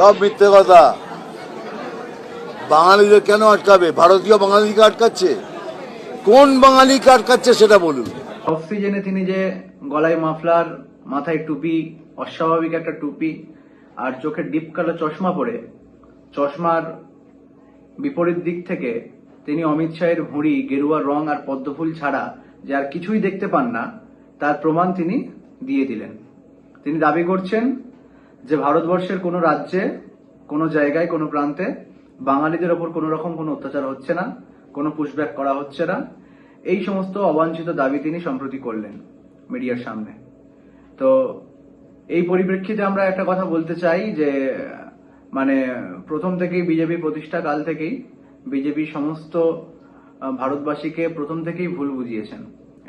সব মিথ্যে কথা। বাঙালিদের কেন আটকাবে? ভারতীয় বাঙালিকে আটকাচ্ছে? কোন বাঙালিকে আটকাচ্ছে সেটা বলুন। অক্সিজেনে তিনি যে গলায় মাফলার, মাথায় টুপি, অস্বাভাবিক একটা টুপি আর চোখে ডিপ কালো চশমা পরে, চশমার বিপরীত দিক থেকে তিনি অমিত শাহের ভুঁড়ি গেরুয়া রং আর পদ্মফুল ছাড়া যে আর কিছুই দেখতে পান না, তার প্রমাণ তিনি দিয়ে দিলেন। তিনি দাবি করছেন যে ভারতবর্ষের কোনো রাজ্যে, কোনো জায়গায়, কোনো প্রান্তে বাঙালিদের ওপর কোনো রকম কোনো অত্যাচার হচ্ছে না, কোনো পুশব্যাক করা হচ্ছে না। এই সমস্ত অবাঞ্ছিত দাবি তিনি সম্প্রতি করলেন মিডিয়ার সামনে। তো এই পরিপ্রেক্ষিতে আমরা একটা কথা বলতে চাই যে মানে প্রথম থেকেই বিজেপি প্রতিষ্ঠা, কাল থেকেই বিজেপি সমস্ত ভারতবাসীকে প্রথম থেকেই ভুল বুঝিয়েছেন।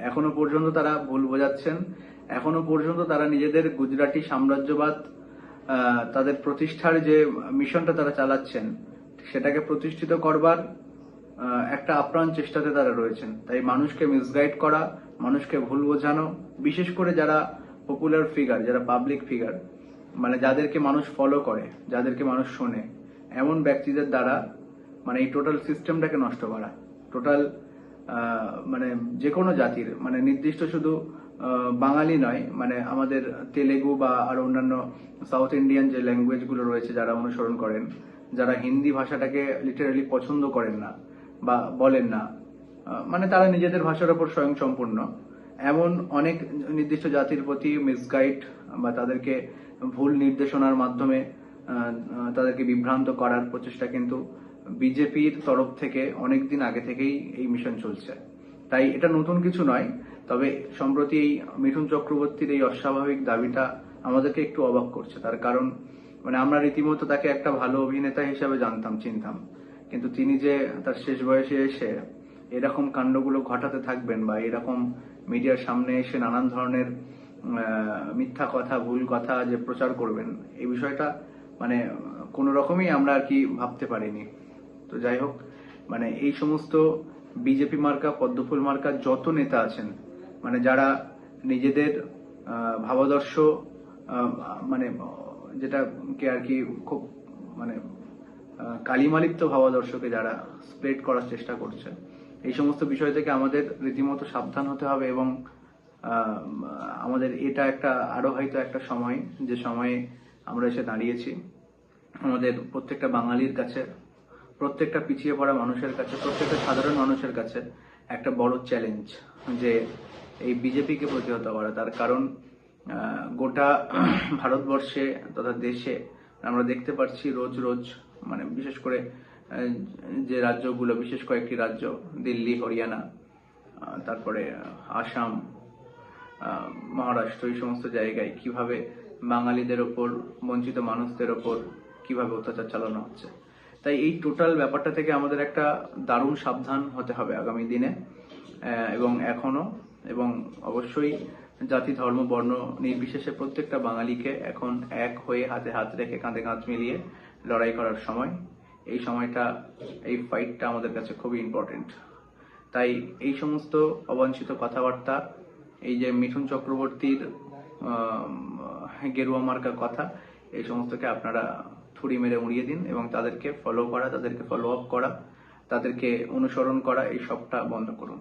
এখনও পর্যন্ত তারা ভুল বোঝাচ্ছেন। এখনও পর্যন্ত তারা নিজেদের গুজরাটি সাম্রাজ্যবাদ তাদের প্রতিষ্ঠার যে মিশনটা তারা চালাচ্ছেন, সেটাকে প্রতিষ্ঠিত করবার একটা আপ্রাণ চেষ্টাতে তারা রয়েছেন। তাই মানুষকে মিসগাইড করা, মানুষকে ভুল বোঝানো, বিশেষ করে যারা পপুলার ফিগার যারা পাবলিক ফিগার মানে যাদেরকে মানুষ ফলো করে, যাদেরকে মানুষ শোনে, এমন ব্যক্তিদের দ্বারা মানে এই টোটাল সিস্টেমটাকে নষ্ট করা। টোটাল মানে যে কোনো জাতির মানে নির্দিষ্ট শুধু বাঙালি নয় মানে আমাদের তেলেগু বা আর অন্যান্য সাউথ ইন্ডিয়ান যে ল্যাঙ্গুয়েজগুলো রয়েছে যারা অনুসরণ করেন, যারা হিন্দি ভাষাটাকে লিটারালি পছন্দ করেন না বা বলেন না মানে তারা নিজেদের ভাষার উপর স্বয়ং সম্পূর্ণ এমন অনেক নির্দিষ্ট জাতির প্রতি মিসগাইড বা তাদেরকে ভুল নির্দেশনার মাধ্যমে তাদেরকে বিভ্রান্ত করার প্রচেষ্টা কিন্তু বিজেপির তরফ থেকে অনেক দিন আগে থেকেই এই মিশন চলছে। তাই এটা নতুন কিছু নয় তবে সম্প্রতি এই মিঠুন চক্রবর্তীর এই অস্বাভাবিক দাবিটা আমাদেরকে একটু অবাক করছে। তার কারণ মানে আমরা রীতিমতো তাকে একটা ভালো অভিনেতা হিসেবে জানতাম, চিনতাম। কিন্তু তিনি যে তার শেষ বয়সে এসে এরকম কাণ্ডগুলো ঘটাতে থাকবেন বা এরকম মিডিয়ার সামনে এসে নানান ধরনের মিথ্যা কথা, ভুল কথা যে প্রচার করবেন, এই বিষয়টা মানে কোনো রকমই আমরা আর কি ভাবতে পারিনি। তো যাই হোক মানে এই সমস্ত বিজেপি মার্কা, পদ্মফুল মার্কা যত নেতা আছেন মানে যারা নিজেদের ভাবাদর্শ মানে যেটা কে আর কি খুব মানে কালিমালিপ্ত ভাবাদর্শকে যারা স্প্রেড করার চেষ্টা করছে, এই সমস্ত বিষয় থেকে আমাদের রীতিমতো সাবধান হতে হবে এবং আমাদের এটা একটা আরও হয়তো একটা সময়, যে সময়ে আমরা এসে দাঁড়িয়েছি। আমাদের প্রত্যেকটা বাঙালির কাছে, প্রত্যেকটা পিছিয়ে পড়া মানুষের কাছে, প্রত্যেকটা সাধারণ মানুষের কাছে একটা বড় চ্যালেঞ্জ যে এই বিজেপিকে প্রতিহত করা। তার কারণ গোটা ভারতবর্ষে তথা দেশে আমরা দেখতে পাচ্ছি রোজ রোজ মানে বিশেষ করে যে রাজ্যগুলো, বিশেষ কয়েকটি রাজ্য, দিল্লি, হরিয়ানা তারপরে আসাম মহারাষ্ট্র, এই সমস্ত জায়গায় কীভাবে বাঙালিদের ওপর, বঞ্চিত মানুষদের ওপর কীভাবে অত্যাচার চালানো হচ্ছে। তাই এই টোটাল ব্যাপারটা থেকে আমাদের একটা দারুণ সাবধান হতে হবে আগামী দিনে এবং এখনও এবং অবশ্যই জাতি, ধর্ম, বর্ণ নির্বিশেষে প্রত্যেকটা বাঙালিকে এখন এক হয়ে হাতে হাত রেখে কাঁধে কাঁধ মিলিয়ে লড়াই করার সময়। এই সময়টা, এই ফাইটটা আমাদের কাছে খুবই ইম্পর্টেন্ট তাই এই সমস্ত অবাঞ্ছিত কথাবার্তা, এই যে মিঠুন চক্রবর্তীর গেরুয়া মার্কার কথা, এই সমস্তকে আপনারা থুড়ি মেরে উড়িয়ে দিন এবং তাদেরকে ফলো করা, তাদেরকে ফলো আপ করা, তাদেরকে অনুসরণ করা, এই সবটা বন্ধ করুন।